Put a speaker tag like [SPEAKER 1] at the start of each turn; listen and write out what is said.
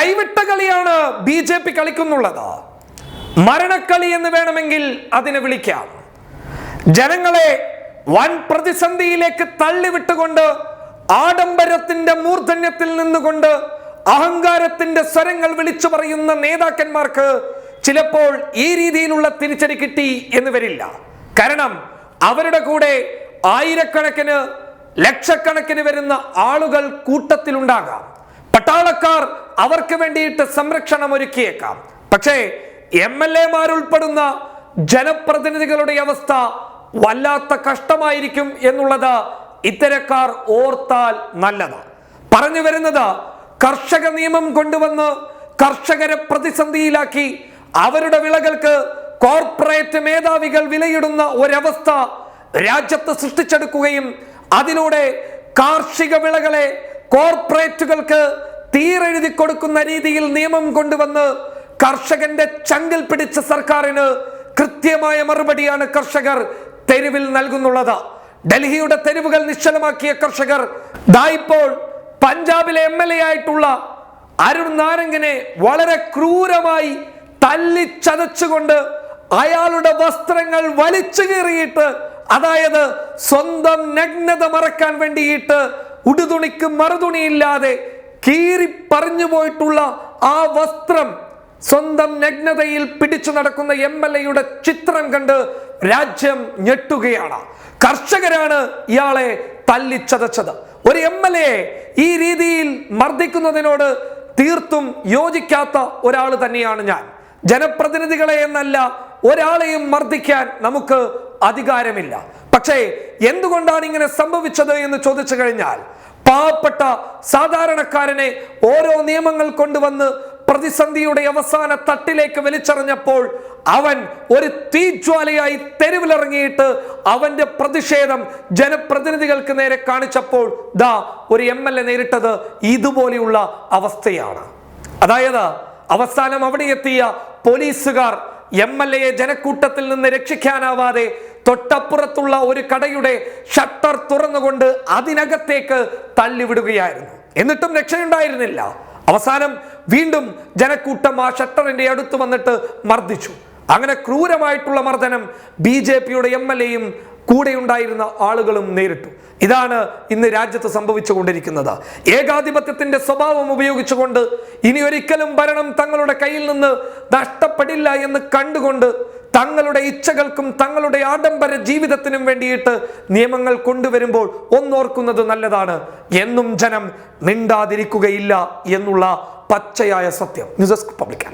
[SPEAKER 1] കൈവിട്ട കളിയാണ് B J P കളിക്കുന്നുള്ളത്. മരണക്കളി എന്ന് വേണമെങ്കിൽ അതിനെ വിളിക്കാം. ജനങ്ങളെ വൻ പ്രതിസന്ധിയിലേക്ക് തള്ളിവിട്ടുകൊണ്ട് ആഡംബരത്തിന്റെ മൂർധന്യത്തിൽ നിന്നുകൊണ്ട് അഹങ്കാരത്തിന്റെ സ്വരങ്ങൾ വിളിച്ചു പറയുന്ന നേതാക്കന്മാർക്ക് ചിലപ്പോൾ ഈ രീതിയിലുള്ള തിരിച്ചടി കിട്ടി എന്ന് വരില്ല. കാരണം അവരുടെ കൂടെ ആയിരക്കണക്കിന് ലക്ഷക്കണക്കിന് വരുന്ന ആളുകൾ കൂട്ടത്തിലുണ്ടാകാം. പട്ടാളക്കാർ അവർക്ക് വേണ്ടിയിട്ട് സംരക്ഷണം ഒരുക്കിയേക്കാം. പക്ഷേ എം എൽ എമാരുൾപ്പെടുന്ന ജനപ്രതിനിധികളുടെ അവസ്ഥ വല്ലാത്ത കഷ്ടമായിരിക്കും എന്നുള്ളത് ഇത്തരക്കാർ ഓർത്താൽ നല്ലത്. പറഞ്ഞു വരുന്നത് കർഷക നിയമം കൊണ്ടുവന്ന് കർഷകരെ പ്രതിസന്ധിയിലാക്കി അവരുടെ വിളകൾക്ക് കോർപ്പറേറ്റ് മേധാവികൾ വിലയിടുന്ന ഒരവസ്ഥ രാജ്യത്ത് സൃഷ്ടിച്ചെടുക്കുകയും അതിലൂടെ കാർഷിക വിളകളെ കോർപ്പറേറ്റുകൾക്ക് തീരെഴുതി കൊടുക്കുന്ന രീതിയിൽ നിയമം കൊണ്ടുവന്ന് കർഷകന്റെ ചങ്കിൽ പിടിച്ച സർക്കാരിന് കൃത്യമായ മറുപടിയാണ് കർഷകർ തെരുവിൽ നൽകുന്നുള്ളത്. ഡൽഹിയുടെ തെരുവുകൾ നിശ്ചലമാക്കിയ കർഷകർ ദാ ഇപ്പോൾ പഞ്ചാബിലെ എം എൽ എ ആയിട്ടുള്ള അരുൺ നാരംഗിനെ വളരെ ക്രൂരമായി തല്ലിച്ചതച്ചുകൊണ്ട് അയാളുടെ വസ്ത്രങ്ങൾ വലിച്ചു കീറിയിട്ട് അതായത് സ്വന്തം നഗ്നത മറക്കാൻ വേണ്ടിയിട്ട് ഉടുതുണിക്ക് മറുതുണിയില്ലാതെ കീറി പറഞ്ഞു പോയിട്ടുള്ള ആ വസ്ത്രം സ്വന്തം നഗ്നതയിൽ പിടിച്ചു നടക്കുന്ന എം എൽ എയുടെ ചിത്രം കണ്ട് രാജ്യം ഞെട്ടുകയാണ്. കർഷകരാണ് ഇയാളെ തല്ലിച്ചതച്ചത്. ഒരു എം എൽ എ ഈ രീതിയിൽ മർദ്ദിക്കുന്നതിനോട് തീർത്തും യോജിക്കാത്ത ഒരാൾ തന്നെയാണ് ഞാൻ. ജനപ്രതിനിധികളെ എന്നല്ല ഒരാളെയും മർദ്ദിക്കാൻ നമുക്ക് അധികാരമില്ല. പക്ഷേ എന്തുകൊണ്ടാണ് ഇങ്ങനെ സംഭവിച്ചത് എന്ന് ചോദിച്ചു കഴിഞ്ഞാൽ പാവപ്പെട്ട സാധാരണക്കാരനെ ഓരോ നിയമങ്ങൾ കൊണ്ടുവന്ന് പ്രതിസന്ധിയുടെ അവസാന തട്ടിലേക്ക് വലിച്ചെറിഞ്ഞപ്പോൾ അവൻ ഒരു തീജ്വാലയായി തെരുവിലിറങ്ങിയിട്ട് അവന്റെ പ്രതിഷേധം ജനപ്രതിനിധികൾക്ക് നേരെ കാണിച്ചപ്പോൾ ദാ ഒരു എം എൽ എ നേരിട്ടത് ഇതുപോലെയുള്ള അവസ്ഥയാണ്. അതായത് അവസാനം അവിടെ എത്തിയ പോലീസുകാർ എം എൽ എയെ ജനക്കൂട്ടത്തിൽ നിന്ന് രക്ഷിക്കാനാവാതെ തൊട്ടപ്പുറത്തുള്ള ഒരു കടയുടെ ഷട്ടർ തുറന്നുകൊണ്ട് അതിനകത്തേക്ക് തള്ളിവിടുകയായിരുന്നു. എന്നിട്ടും രക്ഷയുണ്ടായിരുന്നില്ല. അവസാനം വീണ്ടും ജനക്കൂട്ടം ആ ഷട്ടറിന്റെ അടുത്ത് വന്നിട്ട് മർദ്ദിച്ചു. അങ്ങനെ ക്രൂരമായിട്ടുള്ള മർദ്ദനം ബി ജെ പിയുടെ എം എൽ എയും കൂടെയുണ്ടായിരുന്ന ആളുകളും നേരിട്ടു. ഇതാണ് ഇന്ന് രാജ്യത്ത് സംഭവിച്ചുകൊണ്ടിരിക്കുന്നത്. ഏകാധിപത്യത്തിന്റെ സ്വഭാവം ഉപയോഗിച്ചുകൊണ്ട് ഇനി ഒരിക്കലും ഭരണം തങ്ങളുടെ കയ്യിൽ നിന്ന് നഷ്ടപ്പെടില്ല എന്ന് കണ്ടുകൊണ്ട് തങ്ങളുടെ ഇച്ഛകൾക്കും തങ്ങളുടെ ആഡംബര ജീവിതത്തിനും വേണ്ടിയിട്ട് നിയമങ്ങൾ കൊണ്ടുവരുമ്പോൾ ഒന്നോർക്കുന്നത് നല്ലതാണ്. എന്നും ജനം മിണ്ടാതിരിക്കുകയില്ല എന്നുള്ള പച്ചയായ സത്യം. News desk public